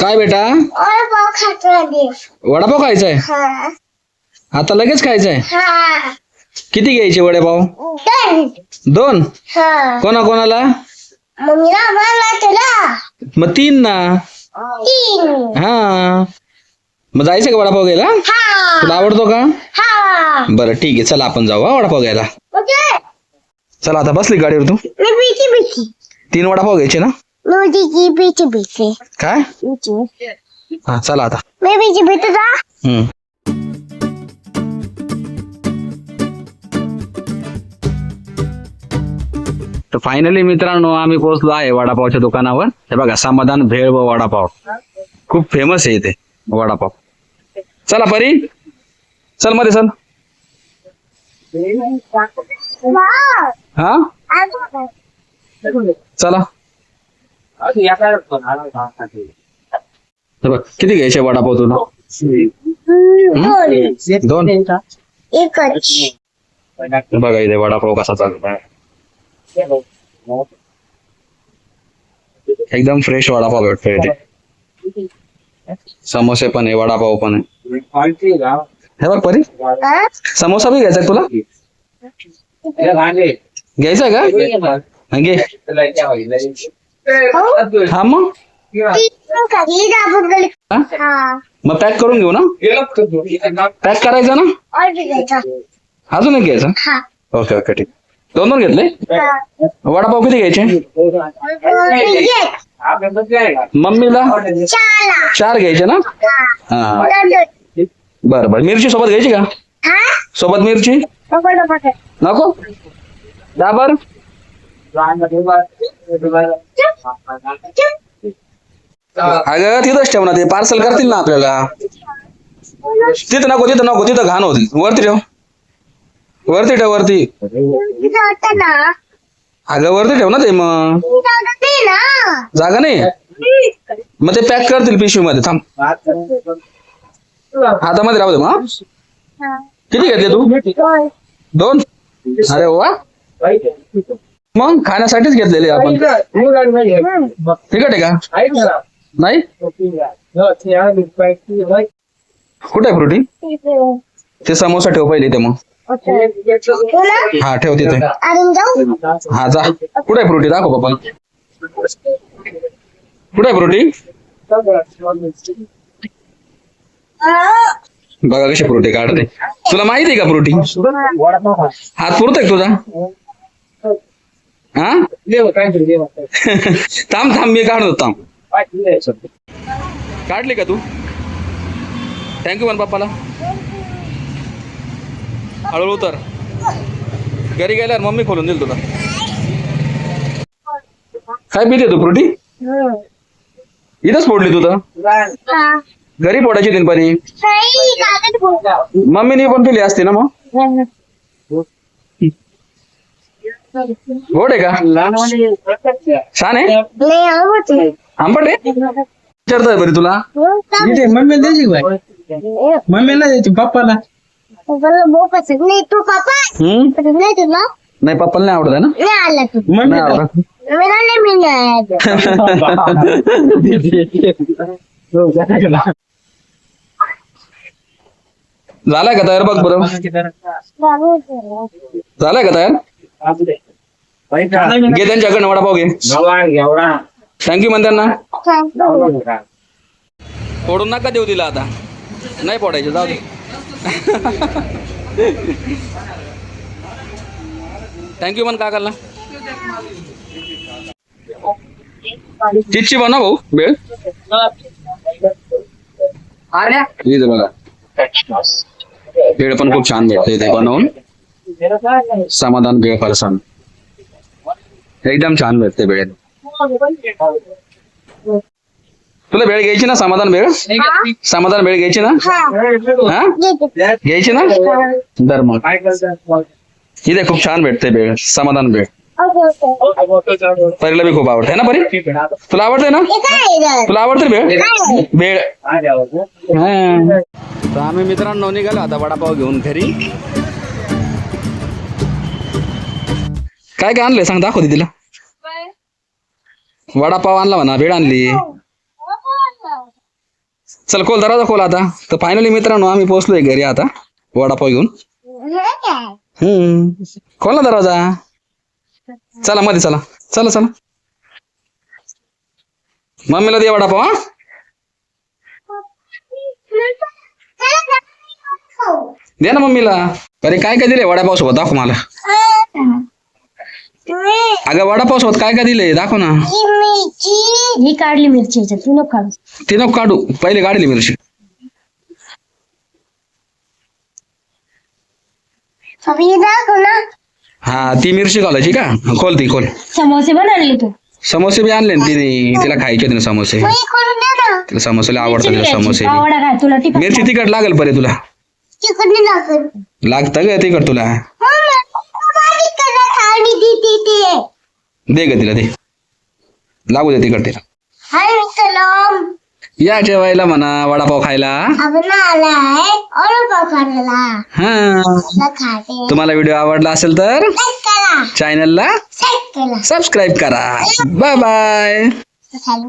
काय बेटा? वडापाव खातो आधी. वडापाव खायचाय? हा. आता लगेच खायचाय? हा. किती घ्यायचे वडापाव? डन दोन? हा. कोणा कोणाला मम्मीला मला तुला? मग तीन ना तीन. हा. मग जायचं का वडापाव घ्यायला? हा. तुला आवडतो का? हा. बरं ठीक आहे. चला आपण जाऊ हा वडापाव घ्यायला. ओके. चला आता बसली गाडीवर तू. मी तीन वडापाव घ्यायचे ना? काय? हा चला आता. मी बीची बीची जा हम्म. तर फायनली मित्रांनो आम्ही पोहोचलो आहे वडापावच्या दुकानावर. हे बघा समाधान भेळ व वडापाव. खूप फेमस आहे इथे वडापाव. चला परी. चलमध्ये चल. हा? चला. किती घ्यायचे वडापाव तुला दोन एकच बघा इथे वडापाव कसा चालतो एकदम फ्रेश वडापाव भेटतो इथे समोसे पण आहे वडापाव पण आहे हे बघ परी? समोसा बी घ्यायचा तुला? घ्यायचा का? घे। हा. मग? हा? हा? मग पॅक करून घेऊ ना? पॅक करायचं ना? अजून एक घ्यायचा? हा. ओके ओके ठीक. दोन दोन घेतले. वडापाव किती घ्यायचे? एक. मम्मीला? चार. घ्यायचे ना? हा. बरं बरं. मिरची सोबत घ्यायची का? हा? सोबत मिरची. नको? दाबर अगं तिथंच ठेव ना ते पार्सल करतील ना आपल्याला. तिथं नको तिथं नको तिथं घाण होतील. वरती ठेव. वरती ठेव वरती. अगं वरती ठेव ना ते मग. जागा नाही? मग ते पॅक करतील पिशवी मध्ये थांब. हातामध्ये राहू दे मग किती घेतले तू? दोन. अरे वा. मग खाण्यासाठीच घेतलेले आपण. तिकट आहे. का? नाही? कुठे आहे फ्रुटी. ते समोसा ठेव पहिले ते मग. हा ठेव तिथे. अजून जाऊ? हा जा. कुठे आहे फ्रुटी? दाखव पप्पा. कुठे आहे फ्रुटी? हा. बघा कशी फ्रुटी काढते. तुला माहिती आहे का फ्रुटी? हात पुरतोय का तुझा? हा? थांब थांब मी काढतो थांब. काढली का तू? थँक्यू म्हण पप्पाला हळूहळू उतर. घरी गेल्यावर मम्मी खोलून देईल तुला. काय पिते तू फ्रुटी? इथंच फोडली तू तर. हा. घरी फोडायची तीन पाणी. मम्मीने पण पिली असते ना मग? गोड आहे का? छान आहे? नाही आवडत. आंबट आहे? विचारतोय बरी तुला. इथे मम्मीला द्यायची का बाई? मम्मीला द्यायची पप्पाला. नाही तू नाही तुला. नाही पप्पाला नाही आवडत आहे ना? नाही आला तू. नाही मम्मीला आवडत. मला नाही झालाय का तयार? बघ बरं. झालाय का तयार? घे त्यांच्याकडनं वडापाव घे. थँक्यू म्हण त्यांना फोडून नका देऊ तिला आता. नाही फोडायचे जाऊ दे. थँक्यू म्हण काकाला. चिच्ची बनव भाऊ वेळ बघा. भेळ पण खूप छान भेटते इथे बनवून. समाधान भेळ फरसाण एकदम छान भेटते भेळ तुला भेळ घ्यायची ना समाधान भेळ समाधान भेळ घ्यायची ना? हा। घ्यायची ना? दर मग इथे खूप छान भेटते भेळ समाधान भेळ परीला बी खूप आवडते ना परी? तुला आवडते ना? तुला आवडते भेळ हा. तर आम्ही मित्रांनो निघालो आता वडापाव घेऊन घरी. काय काय आणलंय? सांग दाखव तिला वडापाव आणला म्हणा भेळ आणली. चल खोल दरवाजा खोल आता. तर फायनली मित्रांनो आम्ही पोहोचलोय घरी आता वडापाव घेऊन. हम्म. खोल ना दरवाजा. चला मध्ये चला. चला चला. मम्मीला दे वडापाव हा. ना. दे ना मम्मीला. अरे काय काय दिले वडापाव सोबत दाखव मला. अगं वडापाव सोबत काय काय दिले दाखव ना. ही मिरची. ही काढली मिरची याच्यात तू नको काढू. ते नको काढू. पहिले काढली मिरची. अभी दाखव ना. हा ती मिरची घालायची का? खोल ती खोल. समोसे बनवले तू. समोसे बी आणले ना तिने. तिला खायचे होते ना समोसे. मी करून दे ना तिला समोसे लय आवडतात तिला समोसे बी. आवडा काय? तुला टिकट मिरची तिखट लागेल परे तुला. लागेल लागतं. ग तिखट तुला. खाली देते दे ग तिला दे. लागू दे तिखट तिला. हाय मित्र या जेवायला म्हणा वडापाव खायला. आपण हा. खाते. तुम्हाला व्हिडिओ आवडला असेल तर? लाईक करा. चॅनलला सबस्क्राईब करा. Bye bye